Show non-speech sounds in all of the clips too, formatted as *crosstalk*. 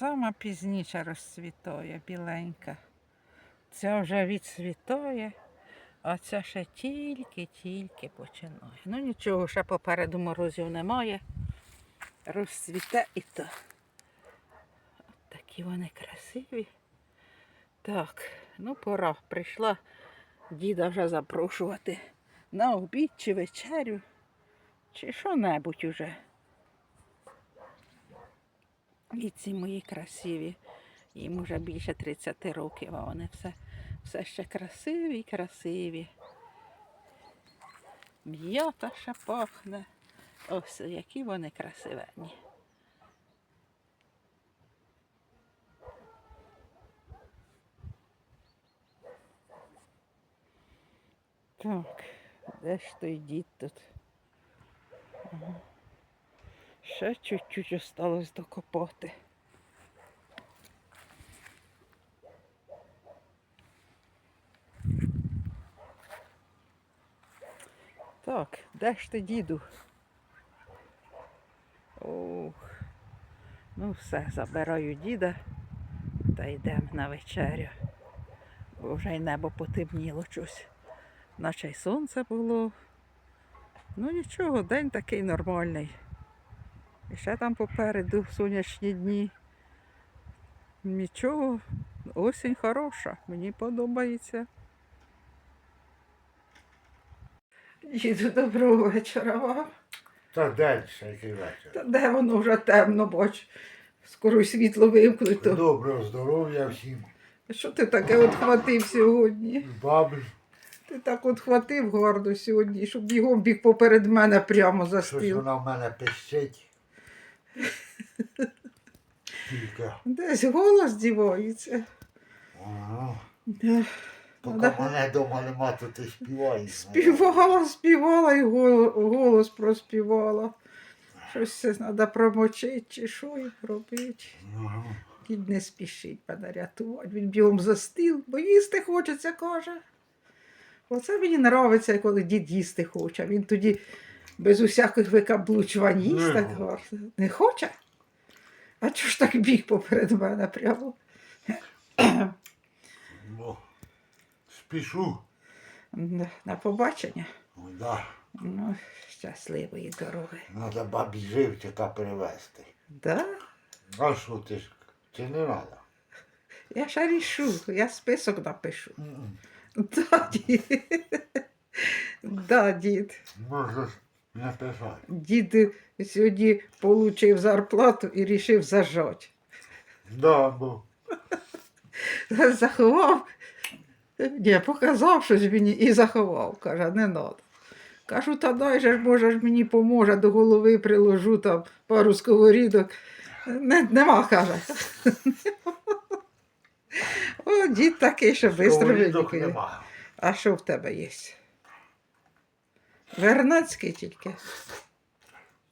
сама пізніше розцвітає, біленька. Ця вже відцвітає, а ця ще тільки-тільки починає. Ну нічого, ще попереду морозів немає. Розцвіте і то. От такі вони красиві. Так, ну пора. Прийшла діда вже запрошувати на обід чи вечерю, чи що-небудь уже. І ці мої красиві. Їм уже більше 30 років, а вони все, все ще красиві красиві. М'ята ще пахне. Ось які вони красивенні. Так, де ж той дід тут? Ага. Ще чуть-чуть осталось докопати. Так, де ж ти, діду? Ох. Ну все, забираю діда та йдемо на вечерю. Бо вже й небо потемніло щось. Наче й сонце було. Ну нічого, день такий нормальний. І ще там попереду сонячні дні. Нічого, осінь хороша, мені подобається. Діду, доброго вечора вам. Та день ще який вечір. Та де воно вже темно, бач. Скоро й світло вимкнуто. Доброго здоров'я всім. Що ти таке от хватив сьогодні? Бабі, Ти так от хватив гарно сьогодні, щоб бігом біг поперед мене прямо за щось вона в мене пищить. Тільки. Десь голос дівається. Ага. Поки Да. мене вдома нема, то ти співаєш. Співала, співала і гол- голос проспівала. Щось це треба промочити чи що й робити. Ага. Дід не спішить мене рятувати. Він бігом за стіл, бо їсти хочеться, каже. Оце мені подобається, коли дід їсти хоче. Він тоді без усяких викаблучувань їсть так хоче. Не хоче? А чого ж так біг поперед мене прямо? Ну, спішу. На, побачення. О, Да. Ну, щасливої дороги. Надо бабі живчика привезти. Да? А що ти ж? Чи не треба? Я ще рішу, я список напишу. Да, дід. *laughs* Да, дід. Можеш Дід сьогодні отримав зарплату і вирішив зажати. Да, бо Заховав. Ні, показав щось мені і заховав. Каже, не треба. Кажу, та дай же ж, може ж мені поможе, до голови приложу там пару сковорідок. Не, нема, каже. О, дід такий, що швидко. А що в тебе є? Вернацький тільки.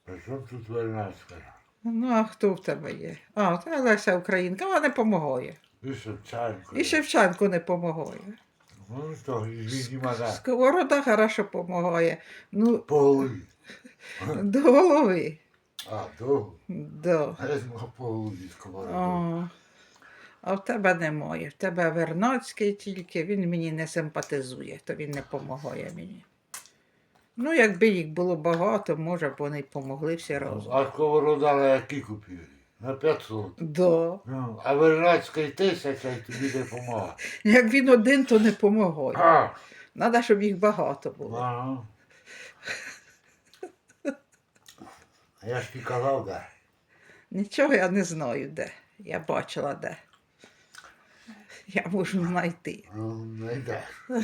При чому тут Вернадська? Ну, а хто в тебе є? А, та Леся Українка, вона не допомагає. І Шевченко. І Шевченко не допомагає. Ну, то він мене Сковорода хорошо допомагає. Ну, по голові. *laughs* до голови. А, довго. Да. Гризмо по голові сковороду. А, а в тебе немає. В тебе Вернацький тільки, він мені не симпатизує, то він не допомагає мені. Ну, якби їх було багато, може б вони й помогли всі разом. А сковорода на які купили? На 500. Да. Ну, а Вернадська тисяча і тобі не допомагає. *laughs* Як він один, то не допомагає. А, Треба, щоб їх багато було. ага. А я ж тобі казав, де. Нічого я не знаю де. Я бачила де. Я можу знайти. Ну, не йде. *laughs*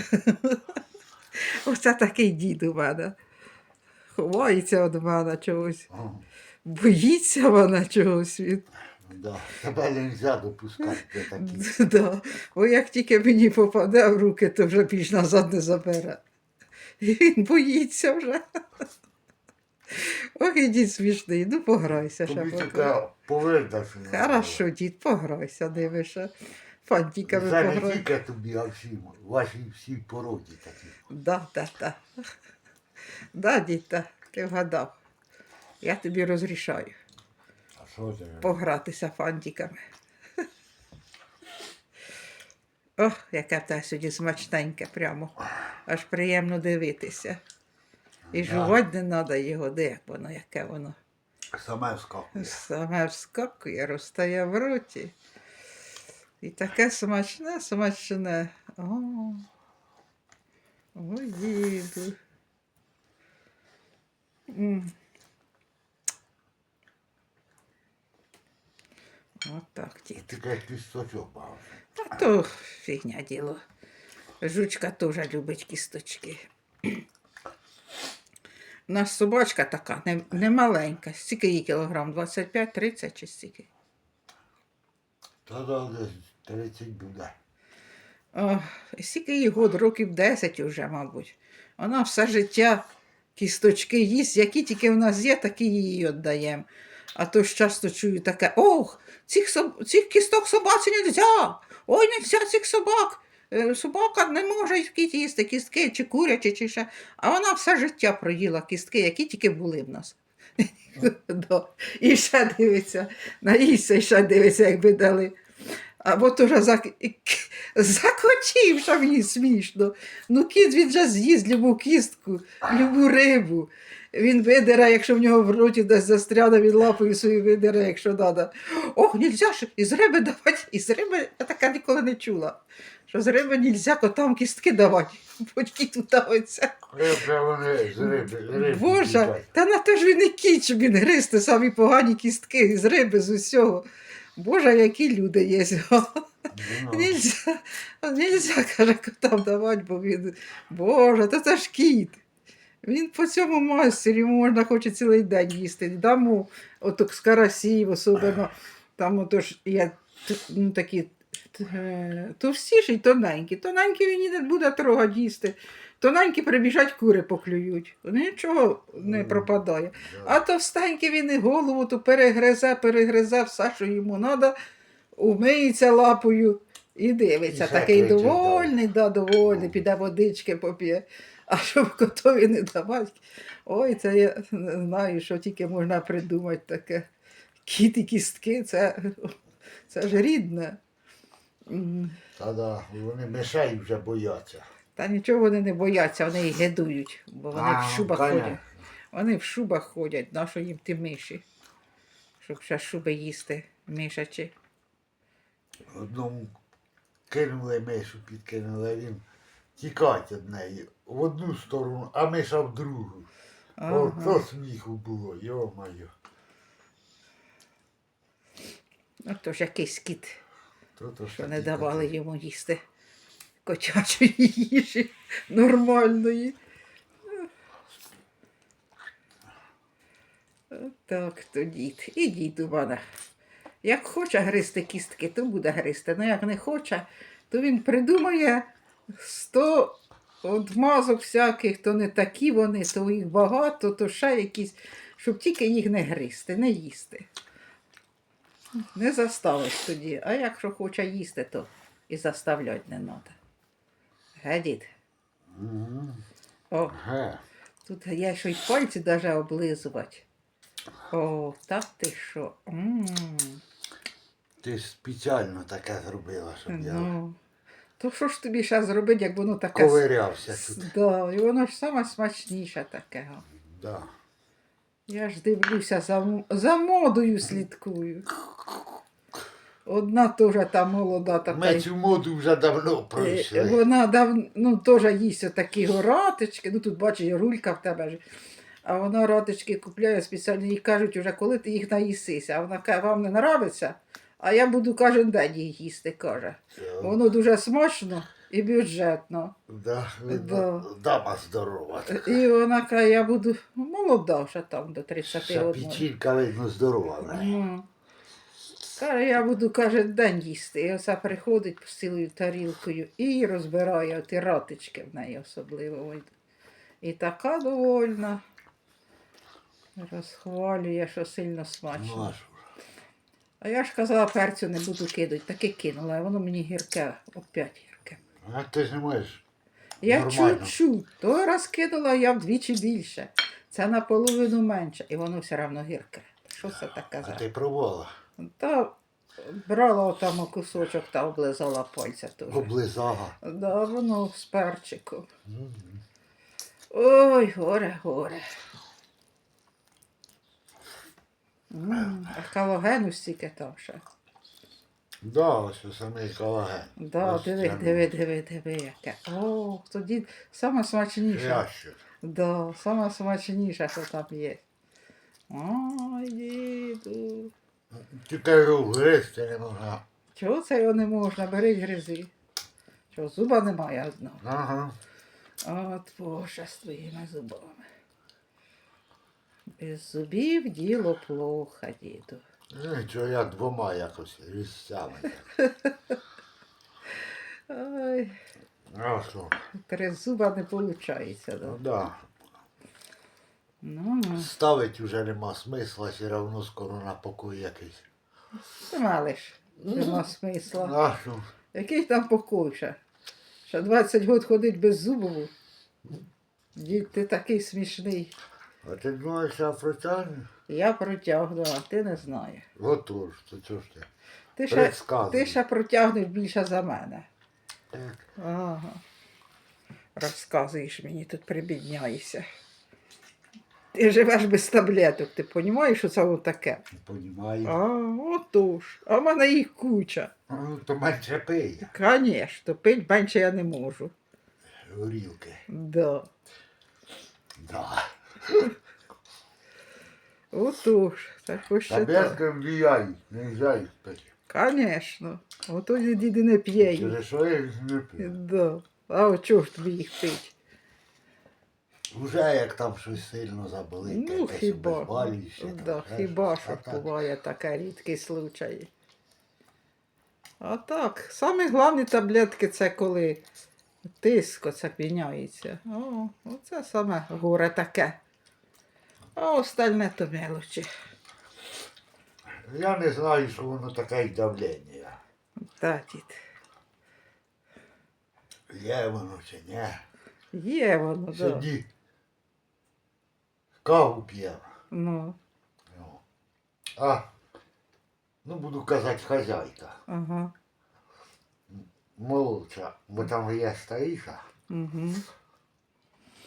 *laughs* Оце такий дід у мене. Ховається від мене чогось. Боїться вона чогось від. Да. Тебе не можна допускати до. *laughs* Да. Бо як тільки мені попаде в руки, то вже більш назад не забере. І він боїться вже. Ой, дід смішний, ну пограйся ще Тобі таке повинна. Хорошо, дід, пограйся, дивишся. Фантиками Це не тільки тобі, а всім. Вашій всій породі такі. Да, да, да. Да, дід, да, ти вгадав. Я тобі розрішаю. Що це? погратися фантиками. Ох, в тебе сьогодні смачненьке прямо. Аж приємно дивитися. І Да. жувати не треба його, де як воно, яке воно. Саме вскакує. Саме вскакує, розтає в роті. І таке смачне, смачне. О, ой, діду. М. Отак, дід. Та то фігня діло. Жучка теж любить кісточки. У нас собачка така, не, не маленька. Скільки їй кілограм? 25-30 чи стільки? Та да, десь 30 буде. О, скільки їй год, років 10 уже, мабуть. Вона все життя кісточки їсть, які тільки в нас є, такі їй віддаємо. А то ж часто чую таке: ох, цих, соб... цих кісток собаці не можна. Ой, не можна цих собак. Е, Собака не може їсти кістки, чи курячі, чи ще. А вона все життя проїла кістки, які тільки були в нас. *laughs* І ще дивиться, наїсться, і ще дивиться, якби дали. Або теж зак... закотів, що мені смішно. Ну, кіт він же з'їсть любу кістку, любу рибу. Він видере, якщо в нього в роті десь застряне, він лапою свою видере, якщо треба. Ох, нельзя ж із риби давати. Із риби я таке ніколи не чула. Що з риби нельзя котам кістки давати, бо кіт риби. Боже, та на те ж він і кіт, щоб він гристи самі погані кістки з риби, з усього. Боже, які люди є. Нельзя, нельзя, каже, котам давати, бо він. Боже, то це ж кіт. Він по цьому майстері, йому можна хоче цілий день їсти. Дамо оток з карасів, особливо там ото ж є ну, такі е, товстіші й тоненькі. Тоненькі він не буде трогати їсти. Тоненькі прибіжать кури поклюють. Нічого не пропадає. да. А товстенький він і голову то перегризе, перегризе все, що йому треба, умиється лапою і дивиться. І Такий кричить, довольний, да, довольний, піде водички поп'є. А щоб котові не давати, ой, це я не знаю, що тільки можна придумати таке. Кіт і кістки, це, це ж рідне. Та да, вони мишей вже бояться. Та нічого вони не бояться, вони їх гидують, бо вони А, в шубах понятно. ходять. Вони в шубах ходять, нащо їм ті миші, щоб ще шуби їсти, мишачі. Одному кинули мишу, підкинули, а він тікать від неї в одну сторону, а миша в другу. Ага. Ото сміху було, йо-моє. Ото ж якийсь кіт, То, то що не давали коти. йому їсти котячої їжі нормальної. Так, то дід. І дід у мене. Як хоче гризти кістки, то буде гризти. Ну як не хоче, то він придумає сто одмазок всяких, то не такі вони, то їх багато, то ще якісь, щоб тільки їх не гризти, не їсти. Не заставиш тоді. А якщо хоче їсти, то і заставляти не треба. Ге, дід? О, Ге. Тут я ще й пальці даже облизувати. О, так ти що? м Ти ж спеціально таке зробила, щоб я Ну, то що ж тобі ще зробити, як воно таке. с- ковирявся с- тут. Да, і воно ж саме смачніше таке. га. Да. Я ж дивлюся за, м- за модою слідкую. Одна теж та молода така. Ми цю моду вже давно Е, пройшли. Вона дав, ну, теж їсть отакі горатички. Ну тут бачиш, рулька в тебе ж. А вона ратички купляє спеціально, їй кажуть, уже коли ти їх наїсися. А вона каже, вам не нравиться, а я буду кожен день їх їсти, каже. Воно дуже смачно і бюджетно. Да, видно, дама здорова. І вона каже, я буду молода ще там до 30 років. печінка, видно, здорова. Ну. Каже, я буду кожен день їсти. І оце приходить з цілою тарілкою і розбирає оті ратички в неї особливо. Ой. І така довольна. Розхвалює, що сильно смачно. а я ж казала, перцю не буду кидати, таки кинула, а воно мені гірке, опять гірке. А ти ж не можеш. Я чуть-чуть, той раз кинула я вдвічі більше. Це наполовину менше, і воно все одно гірке. що це таке А ти пробувала? Та брала там кусочок та облизала пальця теж. Облизала. Да, воно з перчиком. М. Ой, горе, горе. М, А калогену стільки там ще. Да, ось самий колаген. Да, Ось диви, диви, диви, диви, яке. О, тоді саме смачніше. Ящик. Да, саме смачніше, що там є. Ой, діду. Тільки його гристи не можна. Чого це його не можна? Бери гризи. Чого, зуба немає одного. Ага. От Боже, з твоїми зубами. Без зубів діло плохо, діду. Нічого, я двома якось різцями. Ой, А що? три зуба не виходить. Ну да. Ну, ну, Ставить уже нема смисла, все одно скоро на покой якийсь. малиш, нема смисла. А що? Який там покой ще? Ще 20 років ходить без зубов. Дід, ти такий смішний. А ти думаєш, я протягну? Я протягну, а ти не знаєш. Отож, то чого ж ти? Ти ще, ти ще протягнеш більше за мене. Так. Ага. Розказуєш мені тут прибідняєшся. Ти живеш без таблеток, ти розумієш, що це воно таке? Понімаю. А, отож. А в мене їх куча. Ну, то менше пий. Звісно, пить менше я не можу. Горілки. Да. Да. Отож, так ось ще так. Таблетки влияють, не їх пити. Звісно. Ото діди не п'є їх. Через що я їх не пив. Да. А от чого ж тобі їх пить? Уже як там щось сильно заболить, Ну, якесь хіба, там, да, ще хіба що так, буває таке рідкий случай. А так, самі головні таблетки це коли тиск оце. О, оце саме горе таке. А остальне то мелочі. Я не знаю, що воно таке й давлення. Та, дід. Є воно чи ні. Є воно, да. Каву п'ємо. Ну, Ну. А, ну буду казати хазяйка. ага. Молодша, бо там є старіша. Угу.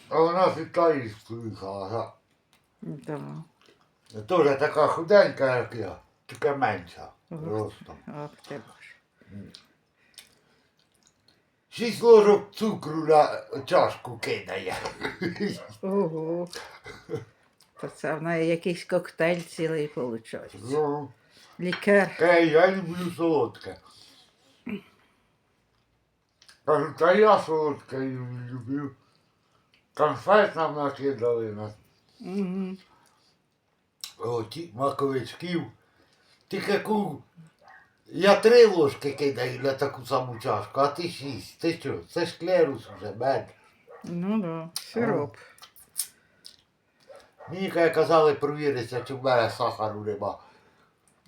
А вона з Італії приїхала. Да. да. Теж така худенька, як я, тільки менша Ага. ростом. Ох ти. Шість ложок цукру на чашку кидає. Ого. То це в неї якийсь коктейль цілий виходить. Ну, Лікер. каже, я люблю солодке. Кажу, та я солодке люблю. Конфет нам накидали на Угу. оті маковичків. Тільки ку. Я три ложки кидаю на таку саму чашку, а ти шість. Ти що? Це ж клерус вже, мед. Ну да, сироп. Мені каже, казали провіритися, чи в мене сахару нема.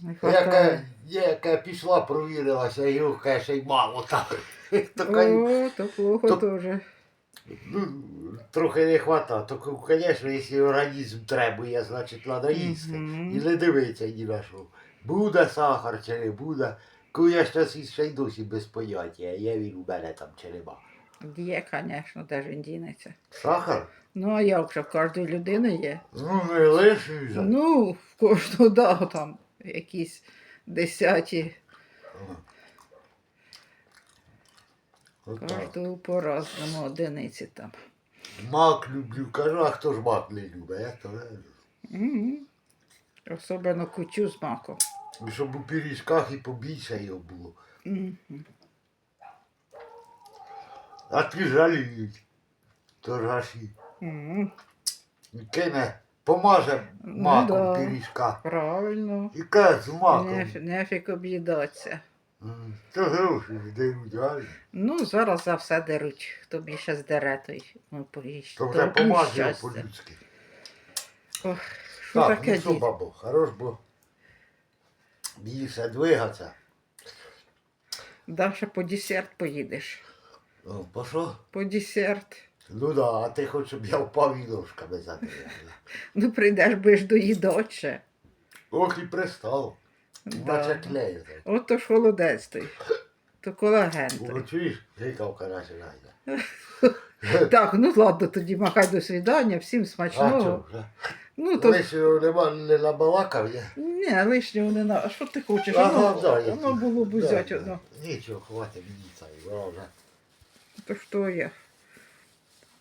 Не Яка, хватає. яка пішла, провірилася, і його каже, ще й мало там. *laughs* Така, О, то плохо То- теж. ну, трохи не хватає. То, звісно, якщо організм требує, значить треба їсти. Мгм. І не дивиться ні на що. Буде сахар чи не буде. Коли я щось ще й досі без поняття, він у мене там чи нема. Є, звісно, де ж він дінеться. Сахар? Ну, а як же в кожної людини є? Ну, не лишній же. Ну, в кожного да, там якісь десяті, Отак. кожного по-разному одиниці там. Мак люблю, кажу, а хто ж мак не любить? Я то не люблю. Угу. Особливо кутю з маком. Щоб у пиріжках і побільше його було. Мгм. А ти жаліють. Торгаші. І кине, помаже Ну маком да. пиріжка. Правильно. І каже з маком. Неф- Нефік об'їдатися. М, То гроші ж дають, галі. Ну, зараз за все деруть. Хто більше здере, той ну, поїсть. То вже помаже по-людськи. Ох, що Так, таке ну дід? хорош, бо більше двигатися. Даша по десерт поїдеш. Ну, по що? По десерт. Ну да, а ти хочеш, щоб я впав і ножками задивився. *laughs* Ну, прийдеш, будеш доїдати ще. Ох і пристав. Наче Да. клею. От то ж холодець той. То колаген той. О, чуєш, гикавка починає. *laughs* Так, ну ладно, тоді махай до свідання, всім А смачного. чого? Ну то Лишнього нема, не набалакав я. ні, лишнього не на. А що ти хочеш? Ага, Воно, да, я воно було б да, взяти да. одно. Нічого, хватить мені цей, вона вже. То що я?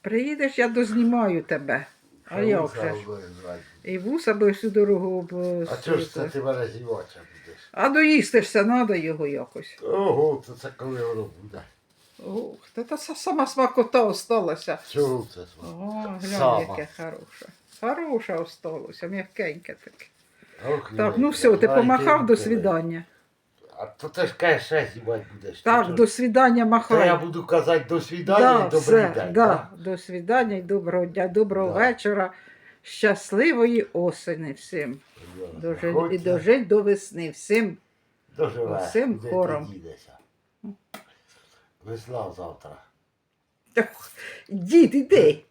Приїдеш, я дознімаю тебе. А я вже ж. обрізати. І вуса би всю дорогу об... А чого ж це ти мене зівача будеш? А доїстишся, треба його якось. Ого, то це коли воно буде. Ух, та та сама смакота осталася. Чого це? О, глянь, яке хороше. Хороше осталося, м'якеньке таке. Ох, Так, ну все, ти помахав до свідання. А то ти ж кажеш, ще зівати будеш. Так, до свідання махай. я буду казати до свідання Да, і добрий все, день. да, так? До свідання і доброго дня, доброго Да. вечора. Щасливої осені всім. Дожить, і Заходьте. дожить до весни. Всім. Куди ти хором. дінешся? Весна завтра. Дід, іди.